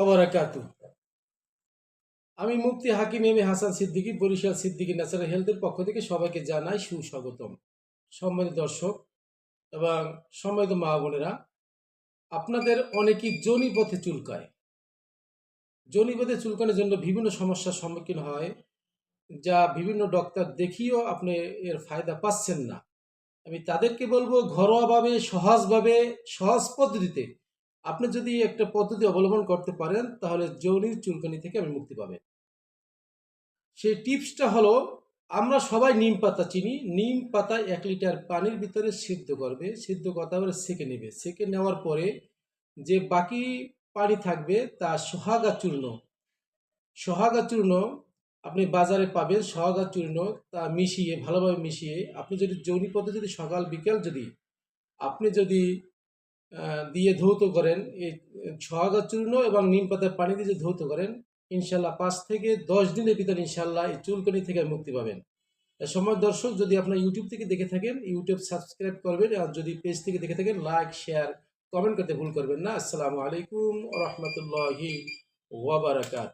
অবরাকাতু আমি মুফতি Hakim M Hasan Siddiqui, Barishal Siddiqui natural হেলথের পক্ষ থেকে সবাইকে জানাই সুস্বাগতম। সম্মানিত দর্শক এবং সম্মানিত মা বোনেরা, আপনাদের অনেকেই জনি পথে চুলকায়। জনি পথে চুলকানোর জন্য বিভিন্ন সমস্যার সম্মুখীন হয়, যা বিভিন্ন ডক্টর দেখিয়েও আপনি এর ফায়দা পাচ্ছেন না। আমি তাদেরকে বলব ঘরোয়াভাবে, সহজভাবে, সহজ পদ্ধতিতে আপনি যদি একটা পদ্ধতি অবলম্বন করতে পারেন, তাহলে যৌনির চুলকানি থেকে আপনি মুক্তি পাবেন। সেই টিপসটা হলো, আমরা সবাই নিম পাতা চিনি। নিম পাতা এক লিটার পানির ভিতরে সিদ্ধ করবে। সিদ্ধ করতে হবে সেকে নেবে। সেকে নেওয়ার পরে যে বাকি পানি থাকবে, তা সোহাগা চূর্ণ। সোহাগা চূর্ণ আপনি বাজারে পাবেন। সোহাগা চূর্ণ তা মিশিয়ে, ভালোভাবে মিশিয়ে, আপনি যদি যৌনি পথে যদি সকাল, বিকেল যদি, আপনি যদি দিয়ে ধৌত করেন। এই সোহাগা চূর্ণ এবং নিম পাতার পানি দিয়ে যদি ধৌত করেন ইনশাল্লাহ পাঁচ থেকে দশ দিনের ভিতরে ইনশাল্লাহ এই চুলকানি থেকে মুক্তি পাবেন। সময় দর্শক, যদি আপনার ইউটিউব থেকে দেখে থাকেন, ইউটিউব সাবস্ক্রাইব করবেন আর যদি পেজ থেকে দেখে থাকেন, লাইক, শেয়ার, কমেন্ট করতে ভুল করবেন না। আসসালামু আলাইকুম রহমতুল্লাহি ওয়াবারাকাত